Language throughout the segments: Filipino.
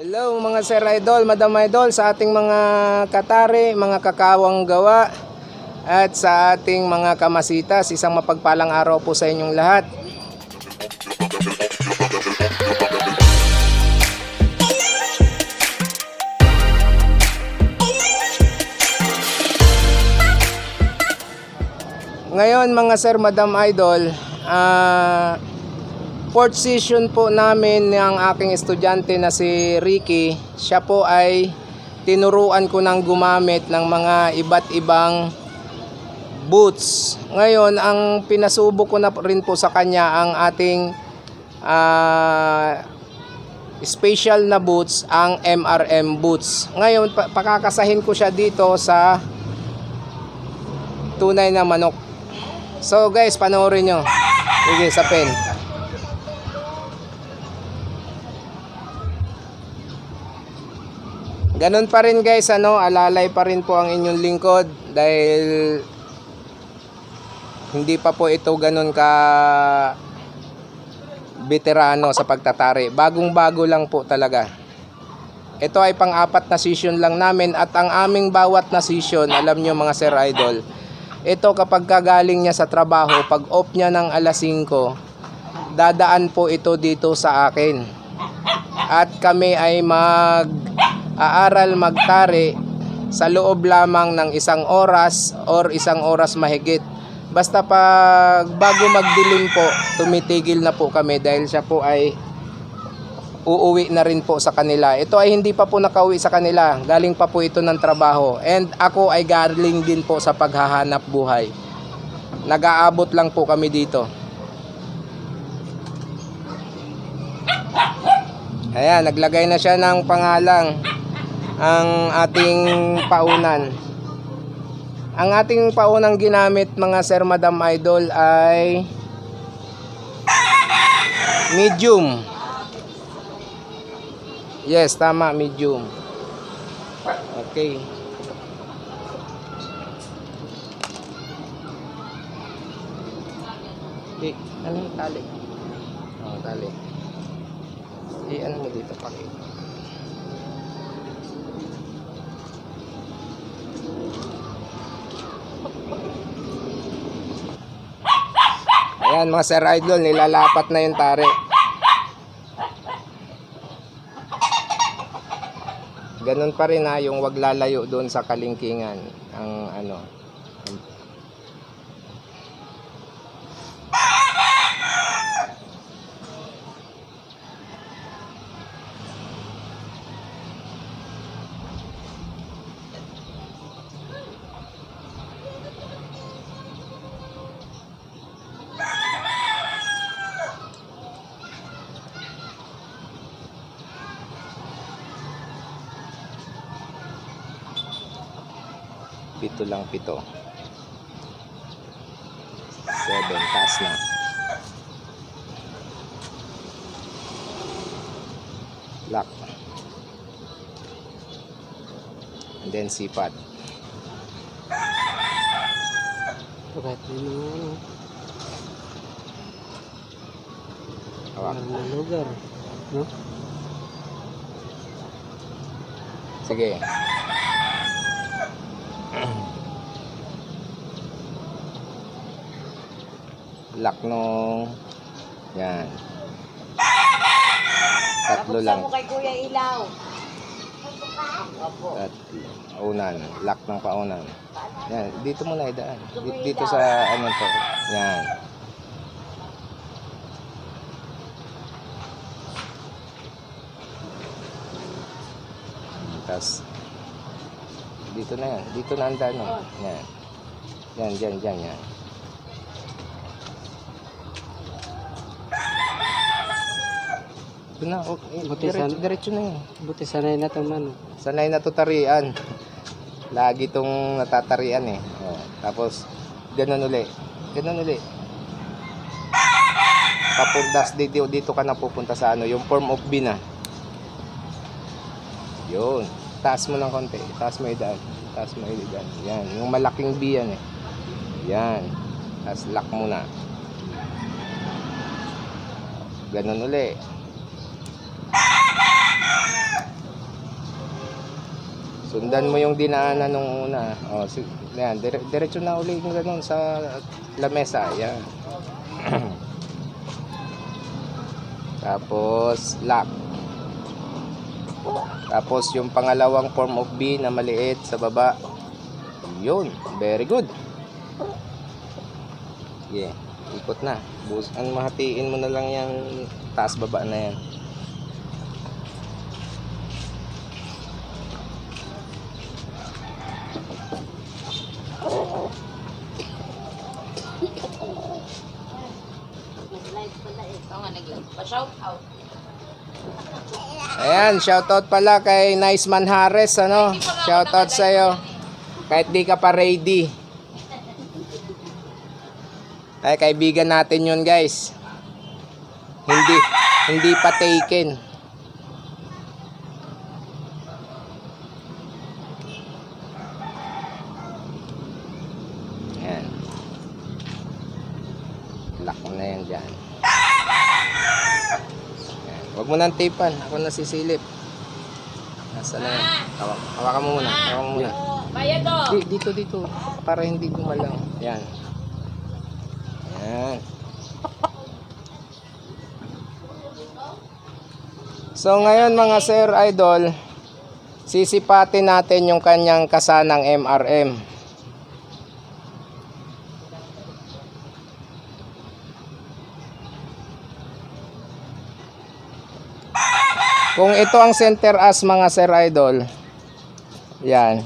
Hello mga Sir Idol, Madam Idol sa ating mga katari, mga kakawang gawa at sa ating mga kamasitas. Isang mapagpalang araw po sa inyong lahat. Ngayon mga Sir, Madam Idol, ah fourth session po namin ng aking estudyante na si Ricky. Siya po ay tinuruan ko ng gumamit ng mga iba't ibang boots. Ngayon, ang pinasubok ko na rin po sa kanya ang ating ah, special na boots, ang MRM boots. Ngayon, pa- pakakasahin ko siya dito sa tunay na manok. So guys, panoorin nyo. Sige, sa pen. Ganon pa rin guys, ano, alalay pa rin po ang inyong lingkod dahil hindi pa po ito ganon ka veterano sa pagtatari. Bagong-bago lang po talaga. Ito ay pang-apat na session lang namin at ang aming bawat na session, alam nyo mga Sir Idol, ito kapag kagaling niya sa trabaho, pag off niya ng alas 5, dadaan po ito dito sa akin. At kami ay mag aaral magtari sa loob lamang ng isang oras or isang oras mahigit. Basta pag bago magdilim po, tumitigil na po kami dahil siya po ay uuwi na rin po sa kanila. Ito ay hindi pa po nakauwi sa kanila. Galing pa po ito ng trabaho. And ako ay galing din po sa paghahanap buhay. Nag-aabot lang po kami dito. Ayan, naglagay na siya ng pangalang ang ating paunan. Ang ating paunang ginamit mga Sir Madam Idol ay medium. Yes, tama, medium. Okay. Eh, ano yung tali? Oh, tali. Eh, ano mo dito, paki. Ayan mga Sir Idol, nilalapat na yung tari. Ganun pa rin ha, yung wag lalayo doon sa kalingkingan. Ang ano. Pito lang pito. Seven, taas na. Lock. And then sipad. Kahit may mga ano, Hawak. lugar. No? Sige. Lock nung yan. Tatlo lang. mo kay Kuya Ilaw. Opo. Tatlo. Unan. Lock ng paunan. Yan. Dito muna idaan. Di- Dito sa ano to. Yan. Tapos dito na yan. Dito na ang dano. Yan. Yan, dyan, dyan, yan. Ito na, okay. Buti Diretso, sana- diretso na yan. Buti sanay na itong ano. Sanay na to tarian. Lagi tong natatarian eh. Oh, tapos, ganun uli. Ganun uli. Papuntas dito, dito ka na pupunta sa ano, yung form of B na. Yun. Taas mo ng konti. Taas mo idaan. Taas mo idaan. Yan. Yung malaking B yan eh. Yan. Tapos lock mo na. Ganun uli. Sundan mo yung dinaanan nung una. O, si, yan, dire, diretso na uli yung ganun sa lamesa. Yan. Tapos, lock. Tapos, yung pangalawang form of B na maliit sa baba. Yun. Very good. Yeah. Ikot na. Bus ang mahatiin mo na lang yung taas baba na yan. Nag-live pala eh. Ito nga nag-live. Pa-shout out. Ayan, shoutout pala kay Nice Man Harris, ano? Shoutout sa iyo. Kahit di ka pa ready. Ay, kaibigan natin yun, guys. Hindi, hindi pa taken. Ayan. Lock na yan dyan. Huwag mo nang tapan. Ako na sisilip. Nasa na yan. Hawak, hawakan mo muna. Hawakan mo muna. Bayad o. Di, dito, dito. Para hindi gumalaw. Yan. Yan. So ngayon mga sir idol, sisipatin natin yung kanyang kasanang MRM. Kung ito ang center as mga sir idol, yan.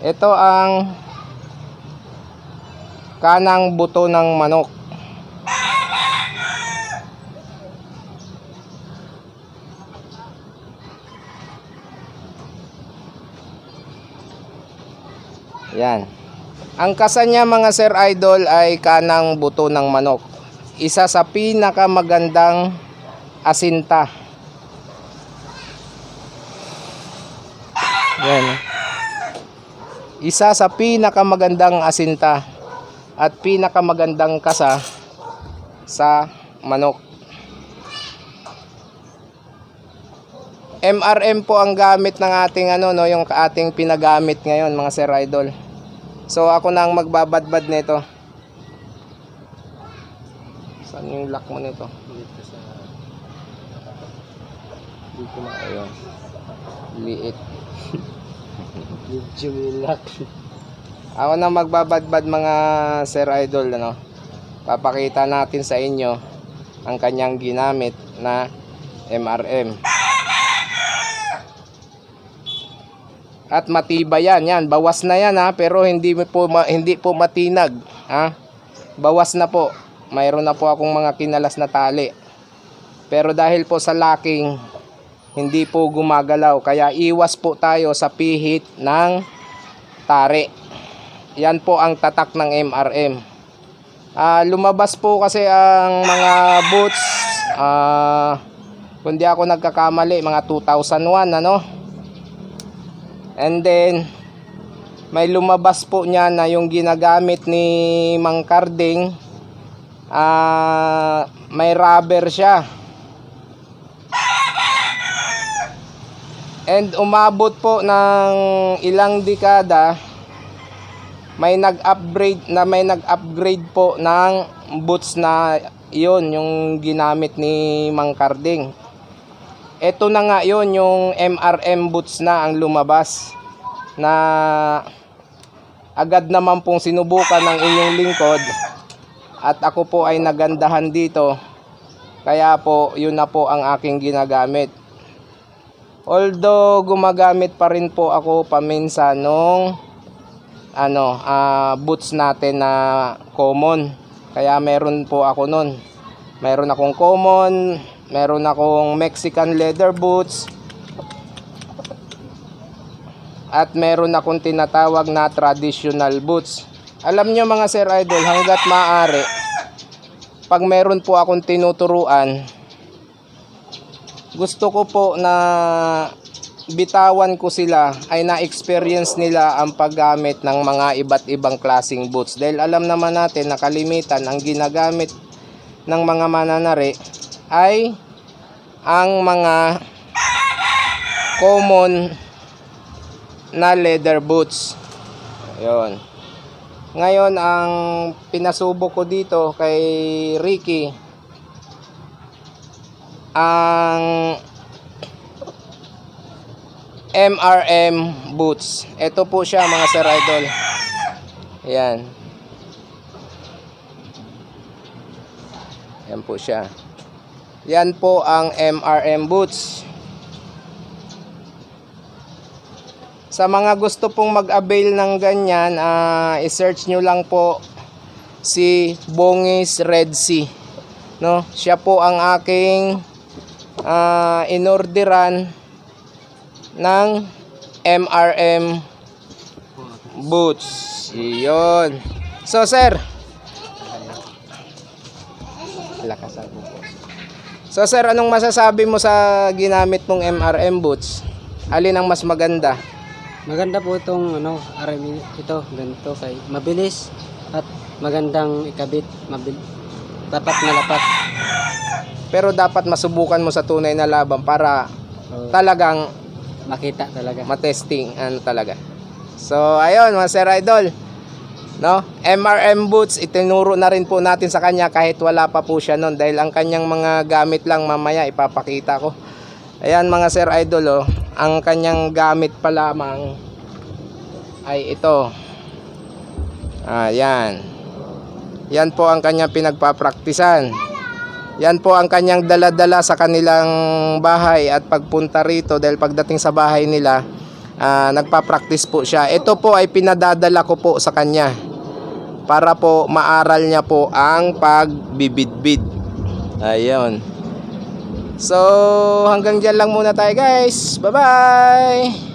Ito ang kanang buto ng manok. Yan. Ang kasa niya mga sir idol ay kanang buto ng manok. Isa sa pinakamagandang asinta. Yan. Isa sa pinakamagandang asinta at pinakamagandang kasa sa manok. MRM po ang gamit ng ating ano no, yung ating pinagamit ngayon mga sir idol. So ako na ang magbabadbad nito. Saan yung lock mo nito? Dito sa... Dito na ayun. Liit. Medyo milak. Ako na magbabadbad mga sir idol ano. Papakita natin sa inyo ang kanyang ginamit na MRM. At matibay yan, yan. Bawas na yan ha, pero hindi po hindi po matinag, ha? Bawas na po. Mayroon na po akong mga kinalas na tali. Pero dahil po sa locking, hindi po gumagalaw. Kaya iwas po tayo sa pihit ng tari. Yan po ang tatak ng MRM. Ah, lumabas po kasi ang mga boots ah kung di ako nagkakamali mga 2001 ano. And then may lumabas po niya na yung ginagamit ni Mang Carding ah may rubber siya. And umabot po ng ilang dekada may nag-upgrade na may nag-upgrade po ng boots na yon yung ginamit ni Mang Carding. Ito na nga yon yung MRM boots na ang lumabas na agad naman pong sinubukan ng inyong lingkod at ako po ay nagandahan dito. Kaya po yun na po ang aking ginagamit. Although gumagamit pa rin po ako paminsan nung ano ah, boots natin na common. Kaya meron po ako nun. Meron akong common meron akong Mexican leather boots at meron akong tinatawag na traditional boots. Alam nyo mga sir idol, hanggat maaari, pag meron po akong tinuturuan, gusto ko po na bitawan ko sila ay na-experience nila ang paggamit ng mga iba't ibang klasing boots. Dahil alam naman natin na kalimitan ang ginagamit ng mga mananari ay ang mga common na leather boots. Ayun. Ngayon, ang pinasubo ko dito kay Ricky, ang MRM boots. Ito po siya mga sir idol. Ayan. Yan po siya. Yan po ang MRM boots. Sa mga gusto pong mag-avail ng ganyan, ah, i-search nyo lang po si Bongis Red Sea. No? Siya po ang aking ah, inorderan ng MRM boots. Iyon. So, sir. Lakas ako. So, sir, anong masasabi mo sa ginamit mong MRM boots? Alin ang mas maganda? Maganda po itong ano, RMI ito, ganito kay mabilis at magandang ikabit, mabil tapat na lapat. Pero dapat masubukan mo sa tunay na laban para So, talagang makita talaga. matesting ano talaga. So, ayun mga Sir Idol. No? MRM boots, itinuro na rin po natin sa kanya kahit wala pa po siya noon dahil ang kanyang mga gamit lang mamaya ipapakita ko. Ayan mga Sir Idol oh, ang kanyang gamit pa lamang ay ito. Ayan. Yan po ang kanyang pinagpapraktisan. Yan po ang kanyang dala-dala sa kanilang bahay at pagpunta rito dahil pagdating sa bahay nila, ah, nagpa-practice po siya. Ito po ay pinadadala ko po sa kanya para po maaral niya po ang pagbibidbid. Ayun. So, hanggang dyan lang muna tayo guys. Bye-bye!